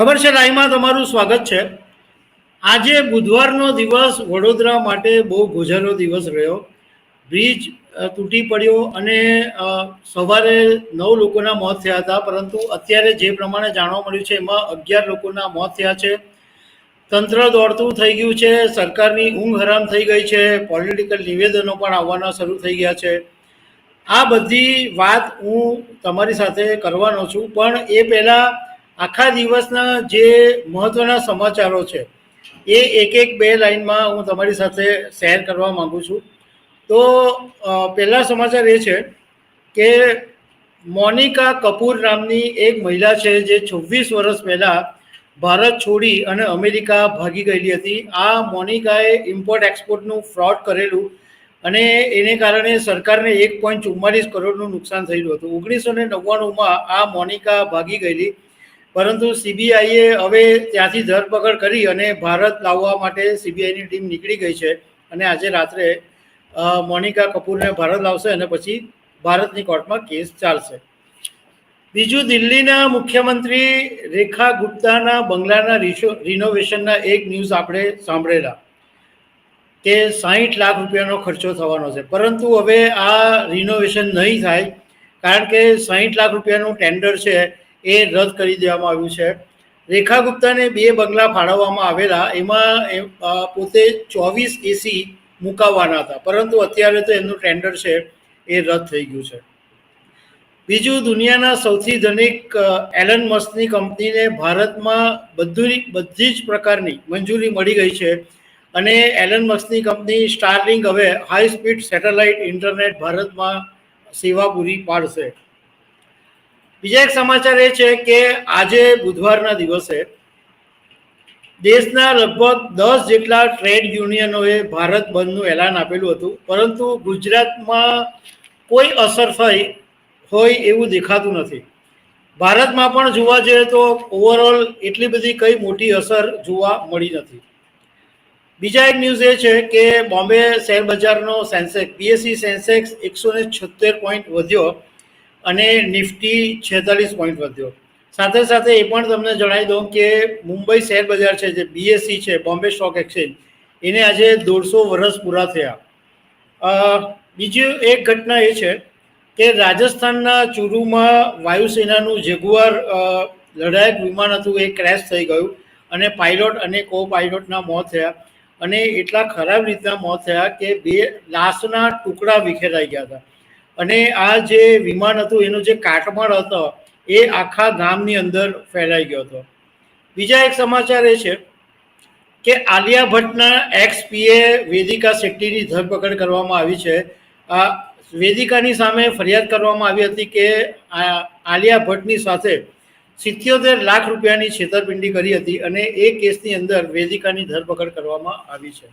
ખબર છે લાઈમાં તમારું સ્વાગત છે. આજે બુધવારનો દિવસ વડોદરા માટે બહુ ગોઝારો દિવસ રહ્યો. બ્રિજ તૂટી પડ્યો અને સવારે નવ લોકોના મોત થયા હતા, પરંતુ અત્યારે જે પ્રમાણે જાણવા મળ્યું છે એમાં અગિયાર લોકોના મોત થયા છે. તંત્ર દોડતું થઈ ગયું છે, સરકારની ઊંઘ હરામ થઈ ગઈ છે, પોલિટિકલ નિવેદનો પણ આવવાના શરૂ થઈ ગયા છે. આ બધી વાત હું તમારી સાથે કરવાનો છું, પણ એ પહેલાં આખા દિવસના જે મહત્ત્વના સમાચારો છે, એ એક એક બે લાઇનમાં હું તમારી સાથે શેર કરવા માગું છું. તો પહેલા સમાચાર એ છે કે મોનિકા કપૂર નામની એક મહિલા છે જે છવ્વીસ વર્ષ પહેલાં ભારત છોડી અને અમેરિકા ભાગી ગયેલી હતી. આ મોનિકાએ ઇમ્પોર્ટ એક્સપોર્ટનું ફ્રોડ કરેલું અને એને કારણે સરકારને એક પોઈન્ટ ચુમ્માલીસ કરોડનું નુકસાન થયેલું હતું. ઓગણીસો ને નવ્વાણુંમાં આ મોનિકા ભાગી ગયેલી પરંતુ સીબીઆઈએ હવે ત્યાંથી ધરપકડ કરી અને ભારત લાવવા માટે સીબીઆઈની ટીમ નીકળી ગઈ છે. અને આજે રાત્રે મોનિકા કપૂરને ભારત લાવશે અને પછી ભારતની કોર્ટમાં કેસ ચાલશે. બીજું દિલ્હીના મુખ્યમંત્રી રેખા ગુપ્તાના બંગલાના રિનોવેશનના એક ન્યૂઝ આપણે સાંભળેલા કે સાહીઠ લાખ રૂપિયાનો ખર્ચો થવાનો છે. પરંતુ હવે આ રિનોવેશન નહીં થાય, કારણ કે સાહીઠ લાખ રૂપિયાનું ટેન્ડર છે એ રદ કરી દેવામાં આવ્યું છે. રેખા ગુપ્તાને બે બંગલા ફાળવવામાં આવેલા, એમાં પોતે ચોવીસ એસી મુકાવવાના હતા. પરંતુ અત્યારે તો એમનું ટેન્ડર છે, એ રદ થઈ ગયું છે. બીજું, દુનિયાના સૌથી ધનિક એલન મસ્કની કંપનીને ભારતમાં બધું બધી જ પ્રકારની મંજૂરી મળી ગઈ છે. અને એલન મસ્કની કંપની સ્ટારલિંગ હવે હાઈ સ્પીડ સેટેલાઇટ ઇન્ટરનેટ ભારતમાં સેવા પૂરી પાડશે. બીજા એક સમાચાર એ છે કે આજે બુધવારના દિવસે દેશના લગભગ દસ જેટલા ટ્રેડ યુનિયનોએ ભારત બંધનું એલાન આપેલું હતું, પરંતુ ગુજરાતમાં કોઈ અસર થઈ હોય એવું દેખાતું નથી. ભારતમાં પણ જોવા જઈએ તો ઓવરઓલ એટલી બધી કઈ મોટી અસર જોવા મળી નથી. બીજા એક ન્યૂઝ એ છે કે બોમ્બે શેર બજારનો સેન્સેક્સ બીએસસી સેન્સેક્સ એકસો ને છોતેર પોઈન્ટ વધ્યો. અને નિફ્ટી છેતાલીસ પોઈન્ટ વધ્યો. સાથે સાથે એ પણ તમને જણાવી દઉં કે મુંબઈ શેર બજાર છે, જે બીએસસી છે બોમ્બે સ્ટોક એક્સચેન્જ એને આજે દોઢસો વર્ષ પૂરા થયા. બીજી એક ઘટના એ છે કે રાજસ્થાનના ચુરુમાં વાયુસેનાનું જેગુઆર લડાયક વિમાન હતું, એ ક્રેશ થઈ ગયું અને પાયલોટ અને કો પાયલોટના મોત થયા અને એટલા ખરાબ રીતના મોત થયા કે બે લાશના ટુકડા વિખેરાઈ ગયા હતા. અને આ જે વિમાન હતું, એનો જે કાટમાળ હતો, એ આખા ગામની અંદર ફેલાઈ ગયો હતો. બીજા એક સમાચાર એ છે કે આલિયા ભટ્ટના એક્સ પીએ વેદિકા શેટ્ટીની ધરપકડ કરવામાં આવી છે. આ વેદિકાની સામે ફરિયાદ કરવામાં આવી હતી કે આલિયા ભટ્ટની સાથે સિત્યોતેર લાખ રૂપિયાની છેતરપિંડી કરી હતી અને એ કેસની અંદર વેદિકાની ધરપકડ કરવામાં આવી છે.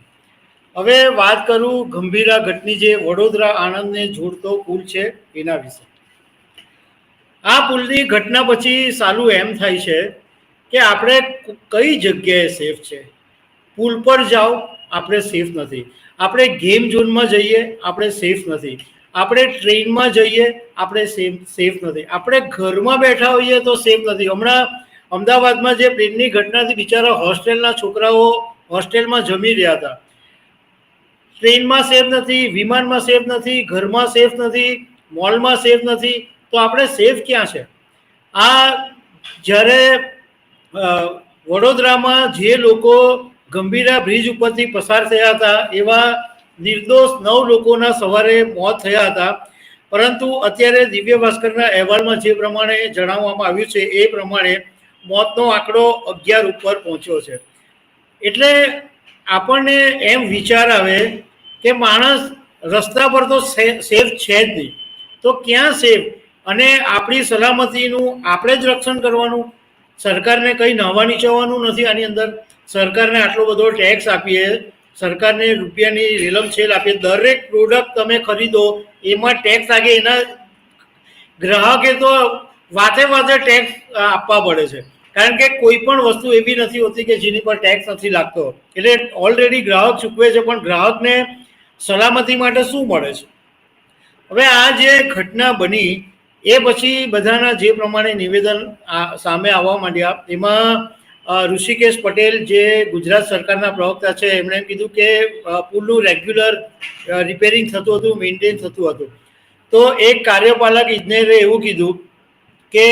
હવે વાત કરું ગંભીરા ઘટની જે વડોદરા આણંદને જોડતો પુલ છે એના વિશે. આ પુલની ઘટના પછી સાલું એમ થાય છે કે આપણે કઈ જગ્યાએ સેફ છે? પુલ પર જાઓ, આપણે સેફ નથી. આપણે ગેમ ઝોનમાં જઈએ, આપણે સેફ નથી. આપણે ટ્રેનમાં જઈએ, આપણે સેફ સેફ નથી. આપણે ઘરમાં બેઠા હોઈએ તો સેફ નથી. હમણાં અમદાવાદમાં જે પ્લેનની ઘટનાથી બિચારા હોસ્ટેલના છોકરાઓ હોસ્ટેલમાં જમી રહ્યા હતા. ટ્રેનમાં સેફ નથી, વિમાનમાં સેફ નથી, ઘરમાં સેફ નથી, મોલમાં સેફ નથી, તો આપણે સેફ ક્યાં છે? આ જ્યારે વડોદરામાં જે લોકો ગંભીરા બ્રિજ ઉપરથી પસાર થયા હતા, એવા નિર્દોષ નવ લોકોના સવારે મોત થયા હતા. પરંતુ અત્યારે દિવ્ય ભાસ્કરના અહેવાલમાં જે પ્રમાણે જણાવવામાં આવ્યું છે, એ પ્રમાણે મોતનો આંકડો અગિયાર ઉપર પહોંચ્યો છે. એટલે આપણને એમ વિચાર આવે કે માણસ રસ્તા પર તો સેફ છે જ નહીં. તો ક્યાં સેફ? અને આપણી સલામતીનું આપણે જ રક્ષણ કરવાનું? સરકારને કંઈ નવા નીચવવાનું નથી આની અંદર? સરકારને આટલો બધો ટેક્સ આપીએ, સરકારને રૂપિયાની રેલમ છેલ આપીએ, દરેક પ્રોડક્ટ તમે ખરીદો, એમાં ટેક્સ લાગે, એના ગ્રાહકે તો વાતે વાતે ટેક્સ આપવા પડે છે. કારણ કે કોઈ પણ વસ્તુ એવી નથી હોતી કે જેની પર ટેક્સ નથી લાગતો. એટલે ઓલરેડી ગ્રાહક ચૂકવે છે, પણ ગ્રાહકને સલામતી માટે શું મળે છે? હવે આ જે ઘટના બની, એ પછી બધાના જે પ્રમાણે નિવેદન સામે આવવા માંડ્યા. એમાં ઋષિકેશ પટેલ જે ગુજરાત સરકારના પ્રવક્તા છે, એમણે એમ કીધું કે પુલનું રેગ્યુલર રિપેરિંગ થતું હતું, મેન્ટેન થતું હતું. તો એક કાર્યપાલક ઇજનેરે એવું કીધું કે,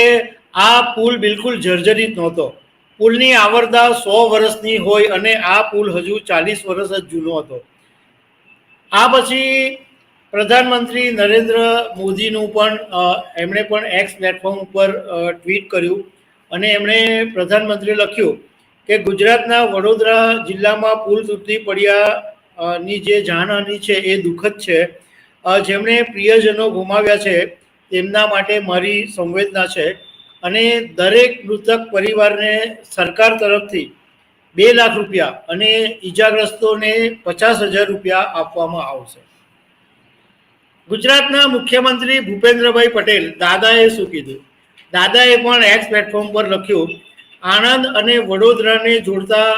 આ પુલ બિલકુલ જર્જરિત નહોતો. પુલની આવરદા સો વર્ષની હોય અને આ પુલ હજુ ચાલીસ વર્ષ જ જૂનો હતો. આ પછી પ્રધાનમંત્રી નરેન્દ્ર મોદીનું પણ એમણે પણ એક્સ પ્લેટફોર્મ ઉપર ટ્વીટ કર્યું અને એમણે પ્રધાનમંત્રીએ લખ્યું કે ગુજરાતના વડોદરા જિલ્લામાં પુલ તૂટી પડ્યા ની જે જાનહાની છે એ દુઃખદ છે. જેમણે પ્રિયજનો ગુમાવ્યા છે તેમના માટે મારી સંવેદના છે અને દરેક મૃતક પરિવારને સરકાર તરફથી બે લાખ રૂપિયા અને ઈજાગ્રસ્તોને પચાસ હજાર રૂપિયા આપવામાં આવશે. ગુજરાતના મુખ્યમંત્રી ભૂપેન્દ્રભાઈ પટેલ દાદાએ શું કીધું? દાદાએ પણ એક્સ પ્લેટફોર્મ પર લખ્યું, આણંદ અને વડોદરાને જોડતા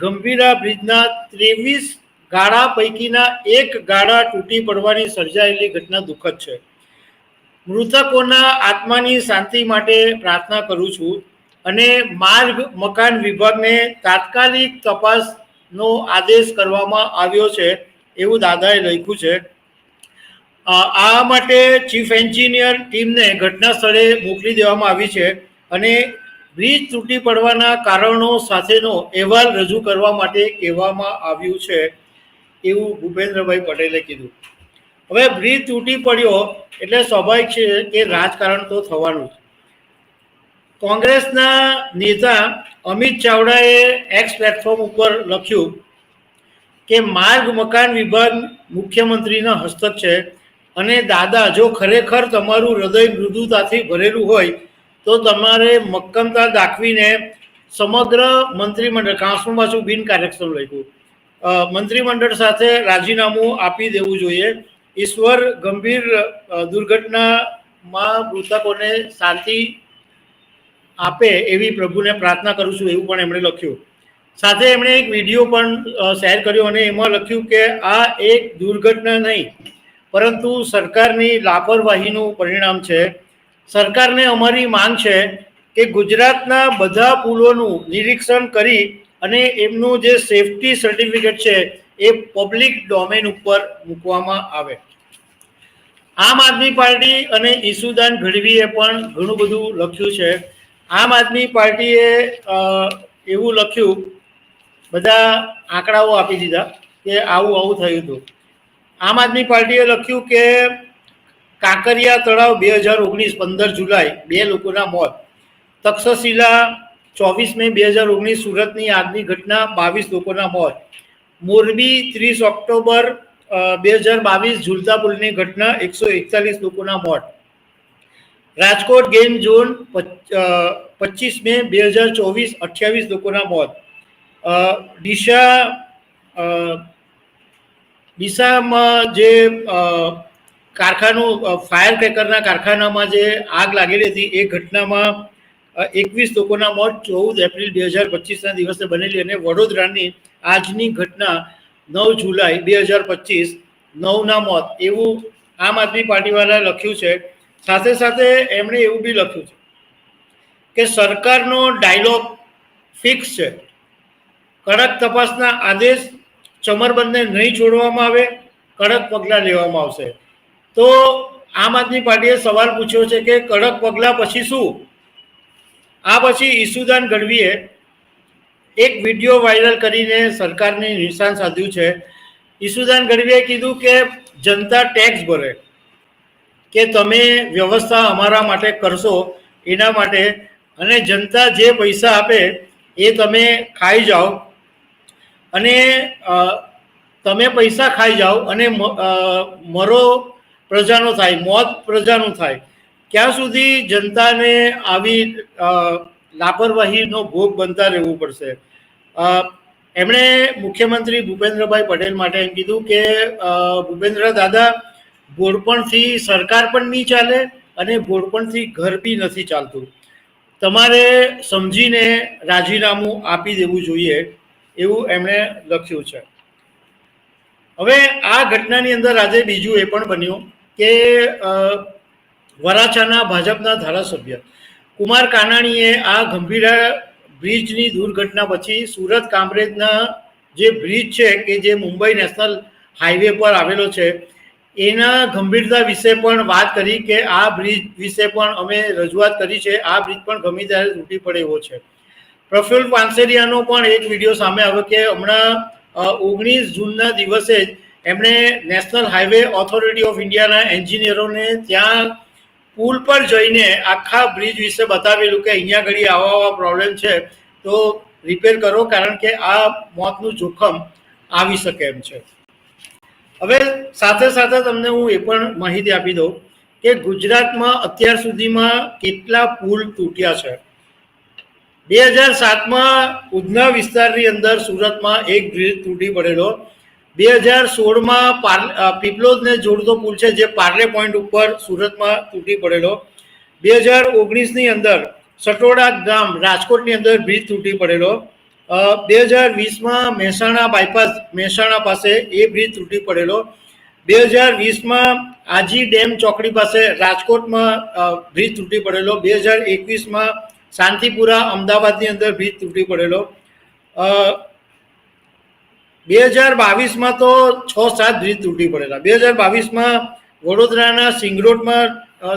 ગંભીરા બ્રિજના ત્રેવીસ ગાળા પૈકીના એક ગાળા તૂટી પડવાની સર્જાયેલી ઘટના દુઃખદ છે. મૃતકોના આત્માની શાંતિ માટે પ્રાર્થના કરું છું અને માર્ગ, મકાન વિભાગને તાત્કાલિક તપાસનો આદેશ કરવામાં આવ્યો છે એવું દાદાએ લખ્યું છે. આ માટે ચીફ એન્જિનિયર ટીમને ઘટના સ્થળે મોકલી દેવામાં આવી છે અને બ્રિજ તૂટી પડવાના કારણો સાથેનો અહેવાલ રજૂ કરવા માટે કહેવામાં આવ્યું છે એવું ભૂપેન્દ્રભાઈ પટેલે કીધું. હવે બ્રિજ તૂટી પડ્યો એટલે સ્વાભાવિક છે કે રાજકારણ તો થવાનું જ. કોંગ્રેસના નેતા અમિત ચાવડાએ એક્સ પ્લેટફોર્મ ઉપર લખ્યું કે માર્ગ મકાન વિભાગ મુખ્યમંત્રીના હસ્તક છે અને દાદા, જો ખરેખર તમારું હૃદય મૃદુતાથી ભરેલું હોય, તો તમારે મક્કમતા દાખવીને સમગ્ર મંત્રીમંડળ કાંસમાં પાછું બિનકાર્યક્ષમ લખ્યું. મંત્રીમંડળ સાથે રાજીનામું આપી દેવું જોઈએ. ઈશ્વર ગંભીર દુર્ઘટનામાં મૃતકોને શાંતિ આપે એવી પ્રભુને પ્રાર્થના કરું છું એવું પણ એમણે લખ્યું. સાથે એમણે એક વીડિયો પણ શેર કર્યો અને એમાં લખ્યું કે આ એક દુર્ઘટના નહીં, પરંતુ સરકારની લાપરવાહીનું પરિણામ છે. સરકારને અમારી માંગ છે કે ગુજરાતના બધા પુલોનું નિરીક્ષણ કરી અને એમનું જે સેફટી સર્ટિફિકેટ છે એ પબ્લિક ડોમેન ઉપર મૂકવામાં આવે. આમ આદમી પાર્ટી અને ઈસુદાન ગઢવીએ પણ ઘણું બધું લખ્યું છે. આમ આદમી પાર્ટીએ એવું લખ્યું, બધા આંકડાઓ આપી દીધા કે આવું આવું થયું હતું. આમ આદમી પાર્ટીએ લખ્યું કે કાંકરિયા તળાવ બે હજાર ઓગણીસ પંદર જુલાઈ, બે લોકોના મોત. તક્ષશિલા ચોવીસ મે બે હજાર ઓગણીસ સુરતની આગની ઘટના, બાવીસ લોકોના મોત. મોરબી ત્રીસ ઓક્ટોબર બે હજાર બાવીસ ઝુલતા પુલની ઘટના, એકસો એકતાલીસ લોકોના મોત. રાજકોટ ગેમ ઝોન પચીસ મે બે હજાર ચોવીસ અઠ્યાવીસ લોકોના મોત. ડીસા ડીસામાં જે કારખાનું ફાયર ક્રેકરના કારખાનામાં જે આગ લાગેલી હતી, એ ઘટનામાં એકવીસ લોકોના મોત, ચૌદ એપ્રિલ બે હજાર પચીસના દિવસે બનેલી અને વડોદરાની આજની ઘટના નવ જુલાઈ બે હજાર પચીસ નવના મોત. એવું આમ આદમી પાર્ટીવાળાએ લખ્યું છે સાથે સાથે એમણે એવું બી લખ્યું છે કે સરકારનો ડાયલોગ ફિક્સ છે. કડક તપાસના આદેશ ચમરબંધને નહીં છોડવામાં આવે, કડક પગલાં લેવામાં આવશે. તો આમ આદમી પાર્ટીએ સવાલ પૂછ્યો છે કે કડક પગલાં પછી શું? આ પછી ઈસુદાન ગઢવીએ એક વીડિયો વાયરલ કરીને સરકારને નિશાન સાધ્યું છે. ઈસુદાન ગઢવીએ કીધું કે જનતા ટેક્સ ભરે. કે તમે વ્યવસ્થા અમારા માટે કરશો, એના માટે. અને જનતા જે પૈસા આપે, એ તમે ખાઈ જાઓ. અને તમે પૈસા ખાઈ જાઓ અને મરો પ્રજાનો થાય, મોત પ્રજાનું થાય. ક્યાં સુધી જનતાને આવી લાપરવાહીનો ભોગ બનતા રહેવું પડશે? એમણે મુખ્યમંત્રી ભૂપેન્દ્રભાઈ પટેલ માટે એમ કીધું કે ભૂપેન્દ્ર દાદા ભોળપણથી સરકાર પણ નહીં ચાલે અને ભોળપણથી ઘર બી નથી ચાલતું. તમારે સમજીને રાજીનામું આપી દેવું જોઈએ એવું એમણે લખ્યું છે. હવે આ ઘટનાની અંદર આજે બીજું એ પણ બન્યું કે વરાછાના ભાજપના ધારાસભ્ય કુમાર કાનાણીએ આ ગંભીર બ્રિજની દુર્ઘટના પછી સુરત કામરેજના જે બ્રિજ છે કે જે મુંબઈ નેશનલ હાઈવે પર આવેલો છે એના ગંભીરતા વિશે પણ વાત કરી કે આ બ્રિજ વિશે પણ અમે રજૂઆત કરી છે. આ બ્રિજ પણ ગમે ત્યારે તૂટી પડે એવો છે. પ્રફુલ્લ પાનસેરિયાનો પણ એક વીડિયો સામે આવ્યો કે હમણાં ઓગણીસ જૂનના દિવસે જ એમણે નેશનલ હાઈવે ઓથોરિટી ઓફ ઇન્ડિયાના એન્જિનિયરોને ત્યાં પુલ પર જઈને આખા બ્રિજ વિશે બતાવેલું કે અહીંયા ઘડી આવા આવા પ્રોબ્લેમ છે, તો રિપેર કરો કારણ કે આ મોતનું જોખમ આવી શકે એમ છે. હવે સાથે સાથે તમને હું એ પણ માહિતી આપી દઉં કે ગુજરાતમાં અત્યાર સુધીમાં કેટલા પુલ તૂટ્યા છે. બે હજાર સાતમાં ઉધના વિસ્તારની અંદર સુરતમાં એક બ્રિજ તૂટી પડેલો. બે હજાર સોળમાં પાર પીપલોદને જોડતો પુલ છે જે પાર્લે પોઈન્ટ ઉપર સુરતમાં તૂટી પડેલો. બે હજાર ઓગણીસની અંદર સટોડા ગામ રાજકોટની અંદર બ્રિજ તૂટી પડેલો. બે હજાર વીસમાં મહેસાણા બાયપાસ, મહેસાણા પાસે એ બ્રિજ તૂટી પડેલો. બે હજાર વીસમાં આજી ડેમ ચોકડી પાસે રાજકોટમાં બ્રિજ તૂટી પડેલો. બે હજાર એકવીસમાં શાંતિપુરા અમદાવાદની અંદર બ્રિજ તૂટી પડેલો. બે હજાર બાવીસમાં તો છ સાત બ્રિજ તૂટી પડેલા. બે હજાર બાવીસમાં વડોદરાના સિંગરોડમાં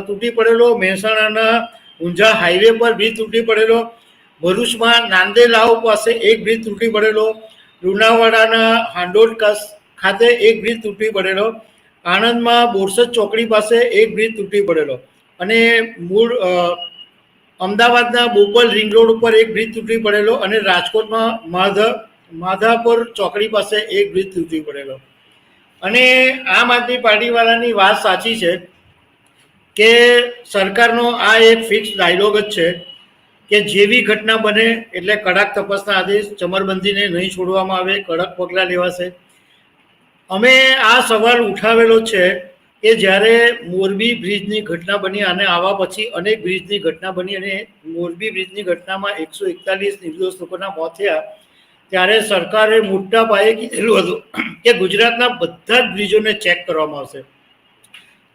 તૂટી પડેલો. મહેસાણાના ઊંઝા હાઈવે પર બ્રિજ તૂટી પડેલો. ભરૂચમાં નાંદેલાવ પાસે એક બ્રિજ તૂટી પડેલો. લુણાવાડાના હાંડોળ ખાતે એક બ્રિજ તૂટી પડેલો. આણંદમાં બોરસદ ચોકડી પાસે એક બ્રિજ તૂટી પડેલો. અને મૂળ અમદાવાદના બોપલ રિંગ રોડ ઉપર એક બ્રિજ તૂટી પડેલો અને રાજકોટમાં માધવ માધાપુર ચોકડી પાસે એક બ્રિજ તૂટી પડેલો. અને આમ આદમી પાર્ટીવાળાની વાત સાચી છે કે સરકારનો આ એક ફિક્સ ડાયલોગ જ છે. કે જેવી ઘટના બને એટલે કડક તપાસના આદેશ ચમરબંધીને નહીં છોડવામાં આવે, કડક પગલાં લેવાશે. અમે આ સવાલ ઉઠાવેલો છે કે જ્યારે મોરબી બ્રિજની ઘટના બની અને આવા પછી અનેક બ્રિજની ઘટના બની અને મોરબી બ્રિજની ઘટનામાં એકસો એકતાલીસ નિર્દોષ લોકોના મોત થયા, ત્યારે સરકારે મોટા પાયે કીધેલું હતું કે ગુજરાતના બધા જ બ્રિજોને ચેક કરવામાં આવશે.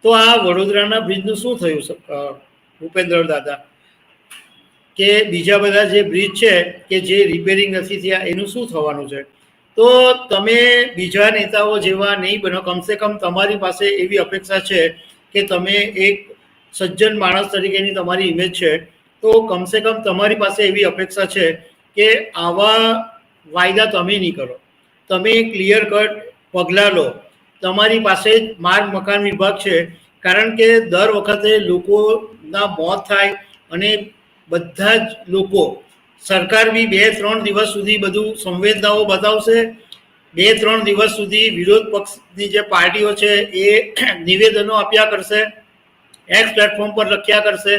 તો આ વડોદરાના બ્રિજનું શું થયું ભૂપેન્દ્ર દાદા કે બીજા બધા જે બ્રિજ છે કે જે રિપેરિંગ નથી થયા, એનું શું થવાનું છે? તો તમે બીજા નેતાઓ જેવા નહીં બનો. કમસે કમ તમારી પાસે એવી અપેક્ષા છે કે તમે એક સજ્જન માણસ તરીકેની તમારી ઇમેજ છે. તો કમસે કમ તમારી પાસે એવી અપેક્ષા છે કે આવા વાયદા તમે નહીં કરો. તમે ક્લિયર કટ પગલાં લો. તમારી પાસે જ માર્ગ મકાન વિભાગ છે. કારણ કે દર વખતે લોકોના મોત થાય અને બધા જ લોકો, સરકાર બી બે, ત્રણ દિવસ સુધી બધું સંવેદનાઓ બતાવશે. બે, ત્રણ દિવસ સુધી વિરોધ પક્ષની જે પાર્ટીઓ છે એ નિવેદનો આપ્યા કરશે એક્સ પ્લેટફોર્મ પર લખ્યા કરશે.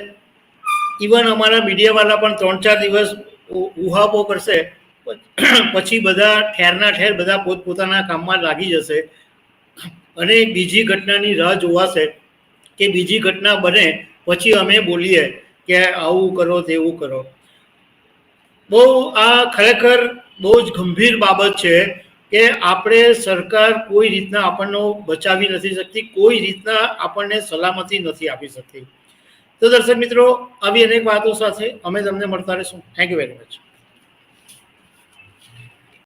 ઇવન અમારા મીડિયાવાળા પણ ત્રણ, ચાર દિવસ ઉહાપો કરશે. પછી બધા ઠેરના ઠેર બધા પોતપોતાના કામમાં લાગી જશે. અને બીજી ઘટનાની રાહ જોવાશે કે બીજી ઘટના બને, પછી અમે બોલીએ. કે આવું કરો તેવું કરો. બહુ આ ખરેખર બહુ જ ગંભીર બાબત છે કે આપણે સરકાર કોઈ રીતના આપણને બચાવી નથી શકતી, કોઈ રીતના આપણને સલામતી નથી આપી શકતી. તો દર્શક મિત્રો, આવી અનેક વાતો સાથે અમે તમને મળતા રહીશું. Thank you very much